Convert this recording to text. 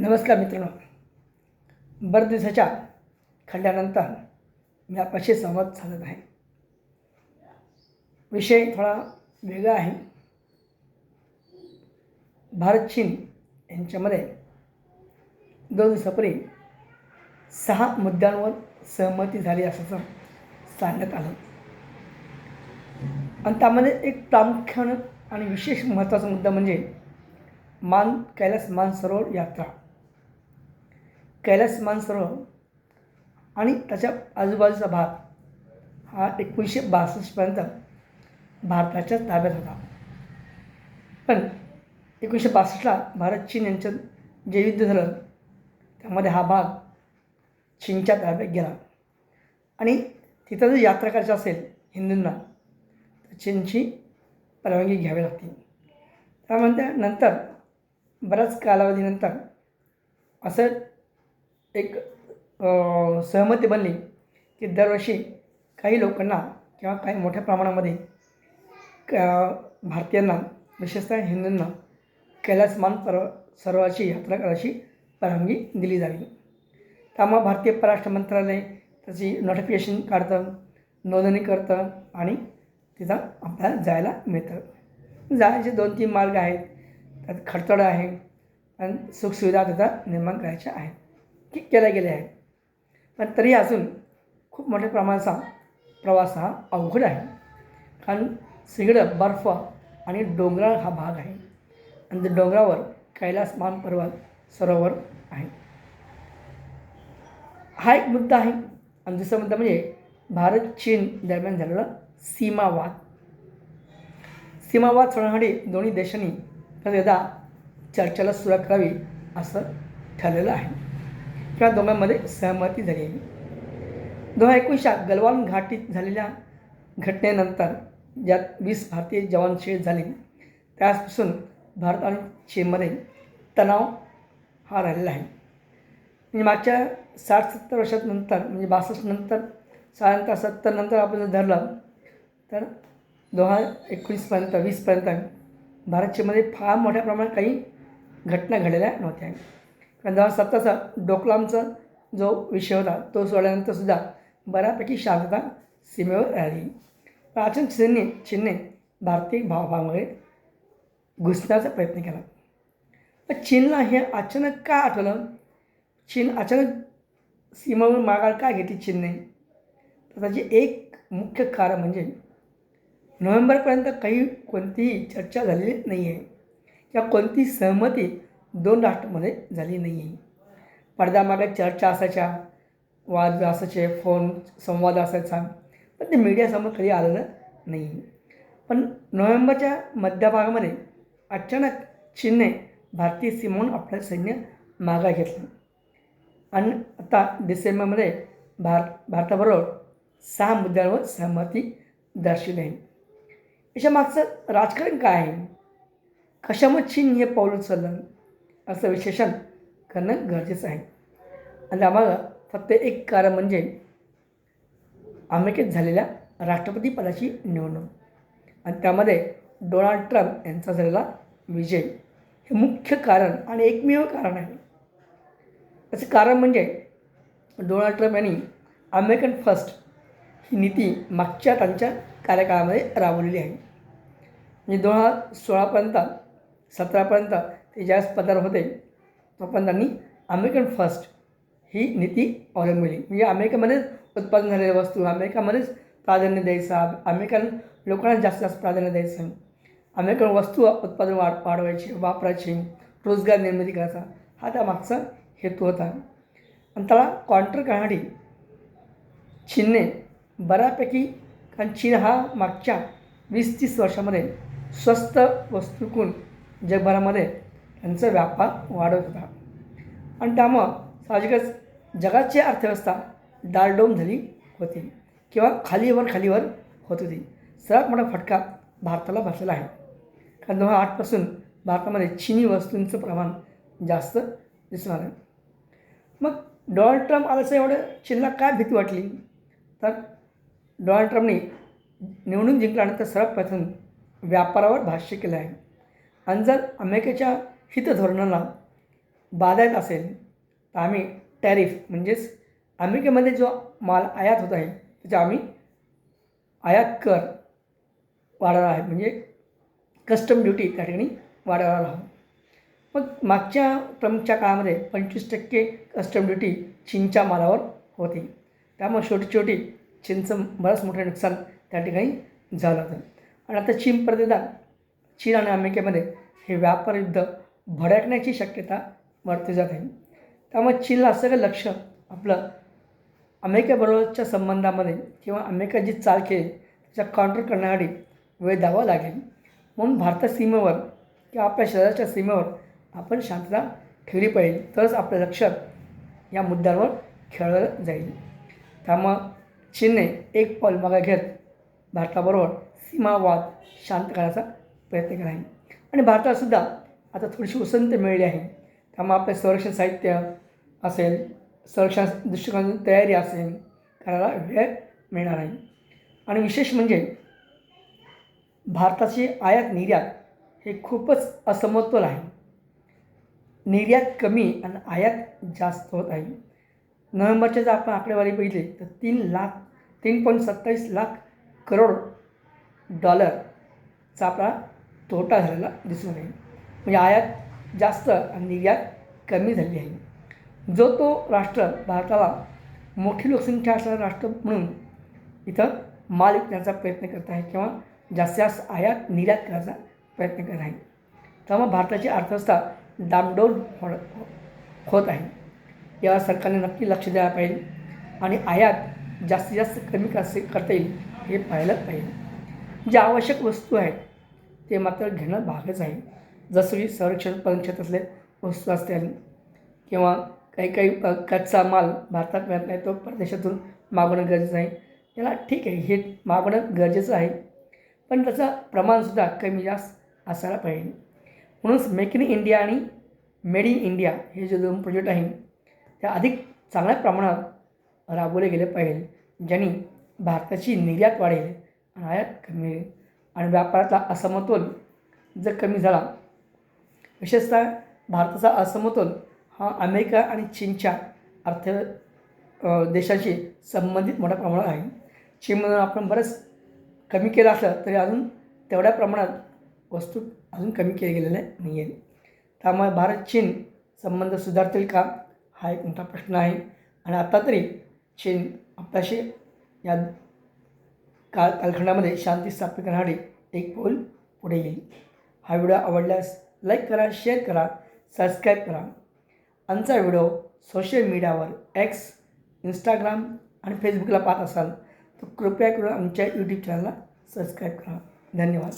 नमस्कार मित्रांनो. बरेच दिवसाच्या खंड्यानंतर मी आपल्याशी संवाद साधत आहे. विषय थोडा वेगळा आहे. भारत चीन यांच्यामध्ये दोन दिवसापूर्वी सहा मुद्द्यांवर सहमती झाली असल्याचं सांगण्यात आलं. आणि त्यामध्ये एक प्रामुख्यानं आणि विशेष महत्त्वाचा मुद्दा म्हणजे मान कैलास मानसरोवर यात्रा. कैलास मानसरोवर आणि त्याच्या आजूबाजूचा भाग हा एकोणीसशे बासष्टपर्यंत भारताच्या ताब्यात होता. पण एकोणीसशे बासष्टला भारत चीन यांच्यात जे युद्ध झालं त्यामध्ये हा भाग चीनच्या ताब्यात गेला. आणि तिथं जर यात्रा करायची असेल हिंदूंना तर चीनची परवानगी घ्यावी लागते. त्यामध्ये नंतर बऱ्याच कालावधीनंतर असं एक सहमती बनली की दरवर्षी काही लोकांना किंवा काही मोठ्या प्रमाणामध्ये क भारतीयांना विशेषतः हिंदूंना कैलासमान पर्व सर्वाची यात्रा करायची परवानगी दिली जावी. त्यामुळे भारतीय परराष्ट्र मंत्रालय त्याची नोटिफिकेशन काढतं नोंदणी करतं आणि तिथं आपल्याला जायला मिळतं. जायचे दोन तीन मार्ग आहेत त्यात खडतड आहे आणि सुखसुविधा तिथं निर्माण करायच्या आहेत. की केल्या गेल्या आहेत. पण तरी अजून खूप मोठ्या प्रमाणाचा प्रवास हा अवघड आहे. कारण सगळं बर्फ आणि डोंगराळ हा भाग आहे. आणि त्या डोंगरावर कैलास मान पर्वत सरोवर आहे. हा एक मुद्दा आहे. आणि दुसरा मुद्दा म्हणजे भारत चीन दरम्यान झालेला सीमावाद. सीमावाद सोडवण्यासाठी दोन्ही देशांनी एकदा चर्चेला सुरुवात करावी असं ठरलेलं आहे. या दोघांमध्ये सहमती झाली आहे. दोन हजार एकोणीसच्या गलवान घाटीत झालेल्या घटनेनंतर ज्यात वीस भारतीय जवान शहीद झाले त्यापासून भारत आणि चीनमध्ये तणाव हा राहिलेला आहे. म्हणजे मागच्या साठ सत्तर वर्षानंतर म्हणजे बासष्ट नंतर साधारणतः सत्तर नंतर आपण जर धरलं तर दोन हजार एकोणीसपर्यंत वीसपर्यंत भारत चीनमध्ये फार मोठ्या प्रमाणात काही घटना घडलेल्या नव्हत्या. कारण दोन सत्ताचा डोकलामचा जो विषय होता तो सोडल्यानंतर सुद्धा बऱ्यापैकी शांतता सीमेवर राहिली. प्राचीन अचानक चीनने चीनने भारतीय भावभावामध्ये घुसण्याचा प्रयत्न केला. पण चीनला हे अचानक का आठवलं? चीन अचानक सीमेवर माघार का घेतली चीनने? तर त्याचे एक मुख्य कारण म्हणजे नोव्हेंबरपर्यंत काही कोणतीही चर्चा झालेली नाही आहे किंवा कोणती सहमती दोन राष्ट्रामध्ये झाली नाही आहे पडद्यामागे चर्चा असायच्या वाद असायचे फोन संवाद असायचा पण ते मीडियासमोर कधी आलेलं नाही पण नोव्हेंबरच्या मध्यभागामध्ये अचानक चीनने भारतीय सीमेहून आपलं सैन्य मागा घेतलं. आणि आता डिसेंबरमध्ये भार भारताबरोबर सहा मुद्द्यांवर सहमती दर्शवली आहे. याच्या मागचं राजकारण काय आहे? कशामुळे चीन हे पाऊल उचललं? असं विश्लेषण करणं गरजेचं आहे. आणि आम्हाला फक्त एक कारण म्हणजे अमेरिकेत झालेल्या राष्ट्रपतीपदाची निवडणूक. आणि त्यामध्ये डोनाल्ड ट्रम्प यांचा झालेला विजय हे मुख्य कारण आणि एकमेव कारण आहे. असं कारण म्हणजे डोनाल्ड ट्रम्प यांनी अमेरिकन फर्स्ट ही नीती मागच्या त्यांच्या कार्यकाळामध्ये राबवलेली आहे. म्हणजे दोन हजार सोळापर्यंत सतरापर्यंत ते ज्यावेळेस पदावर होते तोपर्यंत त्यांनी अमेरिकन फर्स्ट ही नीती अवलंबली. म्हणजे अमेरिकेमध्येच उत्पादन झालेल्या वस्तू अमेरिकामध्येच प्राधान्य द्यायचं अमेरिकन लोकांना जास्त जास्त प्राधान्य द्यायचं. अमेरिकन वस्तू उत्पादन वाढ वाढवायची वापरायची रोजगार निर्मिती करायचा. हा त्या मागचा हेतू होता. आणि त्याला कॉन्ट्र करण्यासाठी चीनने बऱ्यापैकी कारण चीन हा मागच्या वीस तीस वर्षामध्ये स्वस्त वस्तूकून जगभरामध्ये यांचा व्यापार वाढवत होता. आणि त्यामुळं साहजिकच जगाची अर्थव्यवस्था डालडोम झाली होती किंवा खालीवर खालीवर होत होती. सर्वात मोठा फटका भारताला बसलेला आहे. कारण दोन हजार आठपासून भारतामध्ये चिनी वस्तूंचं प्रमाण जास्त दिसून आलं मग डोनाल्ड ट्रम्प आल्याचं एवढं चीनला काय भीती वाटली? तर डोनाल्ड ट्रम्पने निवडून जिंकल्यानंतर सर्वात प्रथम व्यापारावर भाष्य केलं आहे. आणि जर अमेरिकेच्या हितधोरणाला बाधक असेल तर आम्ही टॅरिफ म्हणजेच अमेरिकेमध्ये जो माल आयात होत आहे त्याचा आम्ही आयात कर वाढवणार आहे म्हणजे कस्टम ड्युटी त्या ठिकाणी वाढवणार आहोत. मग मागच्या ट्रम्पच्या काळामध्ये पंचवीस टक्के कस्टम ड्युटी चीनच्या मालावर होती. त्यामुळे छोटी छोटी चीनचं बरंच मोठं नुकसान त्या ठिकाणी झालं होतं. आणि आता चीन प्रतिदान चीन आणि अमेरिकेमध्ये हे व्यापार युद्ध भडकण्याची शक्यता वाढते जात. आहे त्यामुळे चीनला सगळं लक्ष आपलं अमेरिकेबरोबरच्या संबंधामध्ये किंवा अमेरिका जी चाल केली त्याच्या काउंटर करण्यासाठी वेळ द्यावा लागेल. म्हणून भारतात सीमेवर किंवा आपल्या शहराच्या सीमेवर आपण शांतता ठेवली पाहिजे तरच आपलं लक्ष या मुद्द्यांवर खेळलं जाईल. त्यामुळं चीनने एक पाऊल मागे घेत भारताबरोबर सीमावाद शांत करण्याचा प्रयत्न केला आहे. आणि भारतातसुद्धा आता थोडीशी उसंत मिळाली आहे. त्यामुळे आपलं संरक्षण साहित्य असेल संरक्षण दृष्टिकोन तयारी असेल करायला वेळ मिळणार आहे. आणि विशेष म्हणजे भारताची आयात निर्यात हे खूपच असमतोल आहे. निर्यात कमी आणि आयात जास्त होत आहे. नोव्हेंबरच्या जर आपण आकडेवारी बघितली तर तीन लाख तीन पॉईंट सत्तावीस लाख करोड डॉलरचा आपला तोटा झालेला दिसून येईल. म्हणजे आयात जास्त आणि निर्यात कमी झाली आहे. जो तो राष्ट्र भारताला मोठी लोकसंख्या असणारं राष्ट्र म्हणून इथं माल विकण्याचा प्रयत्न करत आहे किंवा जास्तीत जास्त आयात निर्यात करायचा प्रयत्न करत आहे. त्यामुळे भारताची अर्थव्यवस्था डामडोल हो होत आहे. यावर सरकारने नक्की लक्ष द्यायला पाहिजे आणि आयात जास्तीत जास्त कमी कसे करता येईल हे पाहायलाच पाहिजे. ज्या आवश्यक वस्तू आहेत ते मात्र घेणं भागच आहे. जसं की संरक्षण उत्पादन क्षेत्रातले वस्तू असतील किंवा काही काही कच्चा माल भारतात मिळत नाही तो परदेशातून मागवणं गरजेचं आहे. याला ठीक आहे हे मागवणं गरजेचं आहे. पण त्याचं प्रमाणसुद्धा कमी जास्त असायला पाहिजे. म्हणूनच मेक इन इंडिया आणि मेड इन इंडिया हे जे दोन प्रोजेक्ट आहे ते अधिक चांगल्या प्रमाणात राबवले गेले पाहिजे ज्यांनी भारताची निर्यात वाढेल आणि आयात कमी होईल. आणि व्यापारातला असमतोल जर कमी झाला विशेषतः भारताचा असमतोल हा अमेरिका आणि चीनच्या अर्थ देशाशी संबंधित मोठ्या प्रमाणात आहे. चीनमधून आपण बरंच कमी केलं असलं तरी अजून तेवढ्या प्रमाणात वस्तू अजून कमी केल्या गेलेल्या नाही आहेत त्यामुळे भारत चीन संबंध सुधारतील का? हा एक मोठा प्रश्न आहे. आणि आता तरी चीन आपल्याशी या काल कालखंडामध्ये शांती स्थापित करण्यासाठी एक पाऊल पुढे येईल. हा व्हिडिओ आवडल्यास लाईक करा शेअर करा सबस्क्राईब करा. आमचा व्हिडिओ सोशल मीडियावर एक्स इंस्टाग्राम आणि फेसबुकला पाहत असाल तर कृपया करून आमच्या यूट्यूब चॅनलला सबस्क्राईब करा. धन्यवाद.